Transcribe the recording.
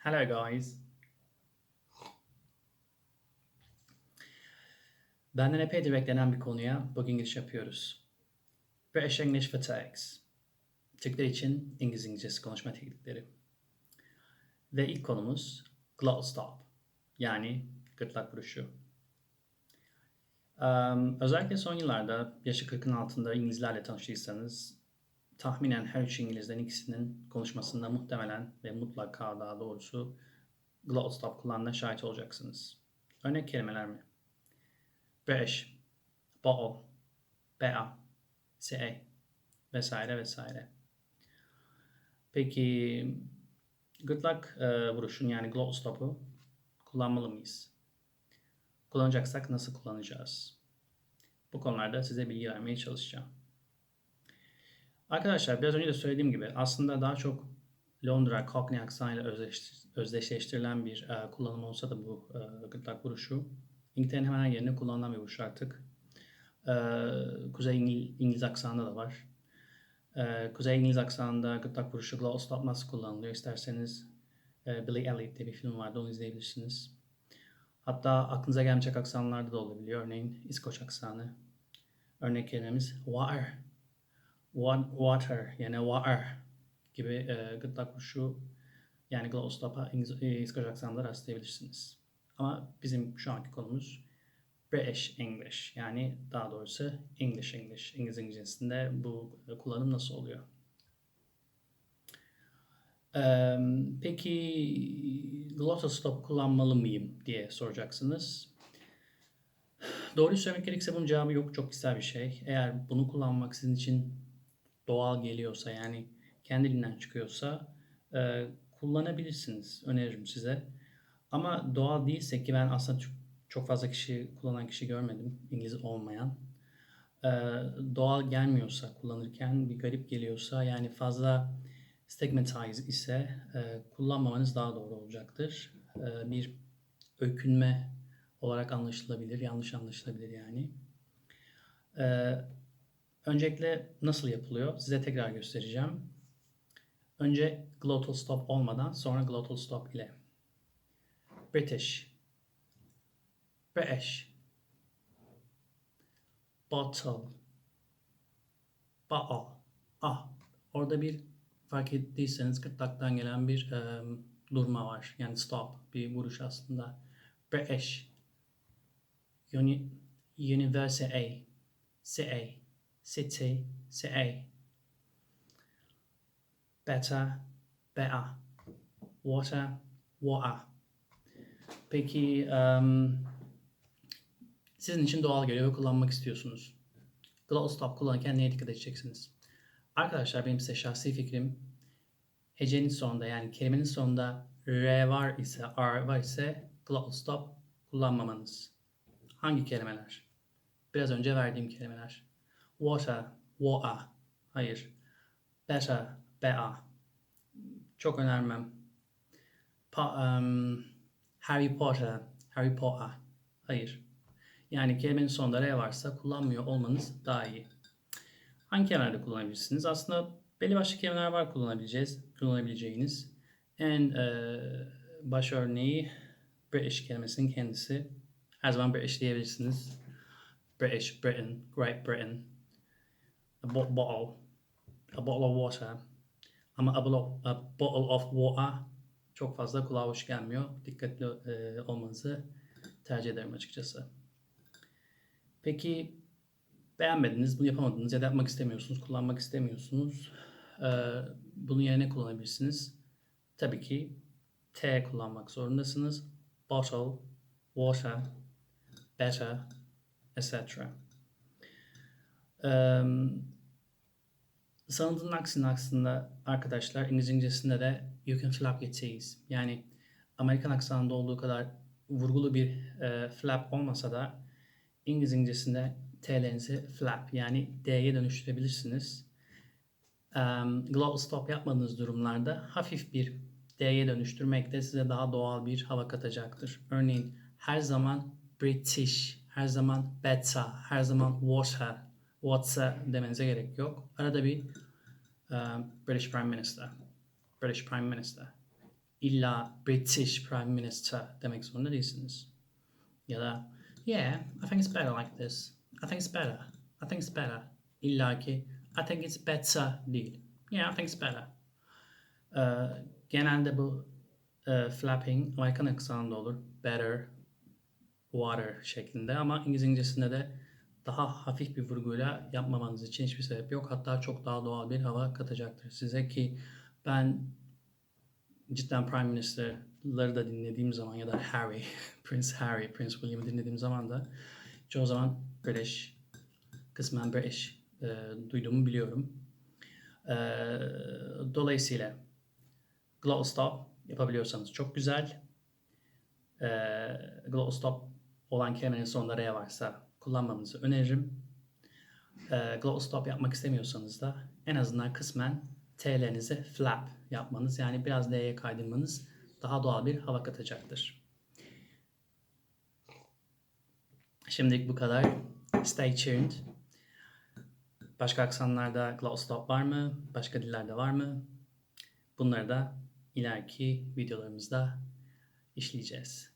Hello guys. Benden epeydir beklenen bir konuya bugün giriş yapıyoruz. British English for Turks. Türkler için İngiliz İngilizcesi konuşma teknikleri. Ve ilk konumuz glottal stop. Yani gırtlak vuruşu. Um, özellikle son yıllarda yaşı 40'ın altında İngilizlerle tanıştıysanız tahminen her üç İngilizden ikisinin konuşmasında muhtemelen ve mutlaka daha doğrusu glottal stop kullandığına şahit olacaksınız. Örnek kelimeler mi? British, bottle, better, city vesaire vesaire. Peki gırtlak e, vuruşun yani glottal stop'u kullanmalı mıyız? Kullanacaksak nasıl kullanacağız? Bu konularda size bilgi vermeye çalışacağım. Arkadaşlar biraz önce de söylediğim gibi aslında daha çok Londra Cockney aksanıyla özdeş, özdeşleştirilen bir e, kullanım olsa da bu e, gırtlak vuruşu İngiltere'nin hemen her yerinde kullanılan bir vuruş artık. E, Kuzey İngil, İngiliz aksanında da var. E, Kuzey İngiliz aksanında gırtlak vuruşu glottal stop nasıl kullanılıyor isterseniz e, Billy Elliot diye bir film vardı onu izleyebilirsiniz. Hatta aklınıza gelmeyecek aksanlarda da olabiliyor. Örneğin İskoç aksanı. Örnek kelimemiz water water yani water gibi e, gırtlak vuruşu yani glottal stop'a İskoç aksanında rastlayabilirsiniz. Ama bizim şu anki konumuz British English yani daha doğrusu English English. İngiliz İngilizcesinde bu kullanım nasıl oluyor? Ee, peki glottal stop kullanmalı mıyım diye soracaksınız. Doğruyu söylemek gerekirse bunun cevabı yok. Çok güzel bir şey. Eğer bunu kullanmak sizin için doğal geliyorsa yani kendiliğinden çıkıyorsa e, kullanabilirsiniz. Öneririm size. Ama doğal değilse ki ben aslında çok, çok fazla kişi kullanan kişi görmedim. İngiliz olmayan. E, doğal gelmiyorsa kullanırken bir garip geliyorsa yani fazla stigmatized ise e, kullanmamanız daha doğru olacaktır. E, bir öykünme olarak anlaşılabilir, yanlış anlaşılabilir yani. E, öncelikle nasıl yapılıyor? Size tekrar göstereceğim. Önce glottal stop olmadan sonra glottal stop ile. British, British, bottle, bottle, ah. Orada bir fark ettiyseniz gırtlaktan gelen bir e, durma var. Yani stop bir vuruş aslında. British Uni, University City City City Better Better Water Water Peki um, sizin için doğal geliyor ve kullanmak istiyorsunuz. Glottal stop kullanırken neye dikkat edeceksiniz? Arkadaşlar benim size şahsi fikrim hecenin sonunda yani kelimenin sonunda R var ise, R var ise glottal stop kullanmamanız. Hangi kelimeler? Biraz önce verdiğim kelimeler. Water, water. Hayır. Better, better. Çok önermem. Pa, um, Harry Potter, Harry Potter. Hayır. Yani kelimenin sonunda R varsa kullanmıyor olmanız daha iyi. Hangi kelimelerde kullanabilirsiniz? Aslında belli başlı kelimeler var kullanabileceğiz, kullanabileceğiniz. En e, baş örneği British kelimesinin kendisi. Her zaman British diyebilirsiniz. British, Britain, Great Britain. A bottle, a bottle of water. Ama a bottle, a bottle of water çok fazla kulağa hoş gelmiyor. Dikkatli e, olmanızı tercih ederim açıkçası. Peki beğenmediniz, bunu yapamadınız ya da yapmak istemiyorsunuz, kullanmak istemiyorsunuz. Ee, bunun yerine kullanabilirsiniz. Tabii ki T kullanmak zorundasınız. Bottle, water, better, etc. Ee, sanıldığının aksine aslında arkadaşlar İngilizcesinde de you can flap your T's. Yani Amerikan aksanında olduğu kadar vurgulu bir e, flap olmasa da İngiliz İngilizcesinde T'lerinizi flap yani D'ye dönüştürebilirsiniz. Um, global stop yapmadığınız durumlarda hafif bir D'ye dönüştürmek de size daha doğal bir hava katacaktır. Örneğin her zaman British, her zaman better, her zaman water, water demenize gerek yok. Arada bir um, British Prime Minister, British Prime Minister illa British Prime Minister demek zorunda değilsiniz. Ya da yeah, I think it's better like this. I think it's better. I think it's better. İlla ki I think it's better değil. Yeah, I think it's better. Ee, genelde bu e, flapping Amerikan aksanında olur. Better, water şeklinde ama İngilizcesinde de daha hafif bir vurguyla yapmamanız için hiçbir sebep yok. Hatta çok daha doğal bir hava katacaktır size ki ben cidden Prime Minister'ları da dinlediğim zaman ya da Harry, Prince Harry, Prince William'ı dinlediğim zaman da çoğu zaman British, kısmen British e, duyduğumu biliyorum. E, dolayısıyla glottal stop yapabiliyorsanız çok güzel. E, glottal stop olan kelimenin sonunda R varsa kullanmanızı öneririm. E, glottal stop yapmak istemiyorsanız da en azından kısmen T'lerinizi flap yapmanız yani biraz D'ye kaydırmanız daha doğal bir hava katacaktır. Şimdilik bu kadar. Stay tuned. Başka aksanlarda glottal stop var mı? Başka dillerde var mı? Bunları da ileriki videolarımızda işleyeceğiz.